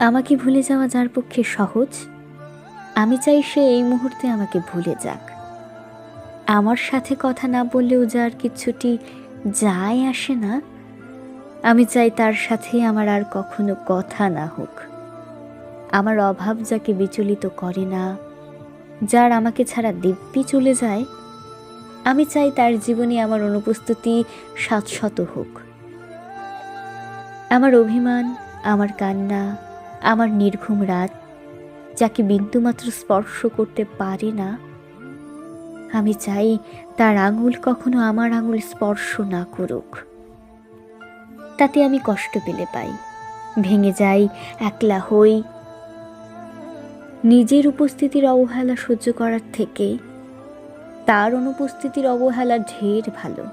আমাকে ভুলে যাওয়া যার পক্ষে সহজ, আমি চাই সে এই মুহূর্তে আমাকে ভুলে যাক। আমার সাথে কথা না বললেও যার কিচ্ছুটি যায় আসে না, আমি চাই তার সাথে আমার আর কখনো কথা না হোক। আমার অভাব যাকে বিচলিত করে না, যার আমাকে ছাড়া দিব্যি চলে যায়, আমি চাই তার জীবনে আমার অনুপস্থিতি শাশ্বত হোক। আমার অভিমান, আমার কান্না আমার নির্ঘুম রাত, যাকে বিন্দুমাত্র স্পর্শ করতে পারে না, আমি চাই তার আঙুল কখনো আমার আঙুল স্পর্শ না করুক। তাতে আমি কষ্ট পেলে পাই। ভেঙে যাই, একলা হই। নিজের উপস্থিতির অবহেলা সহ্য করার থেকে তার অনুপস্থিতির অবহেলা ঢের ভালো।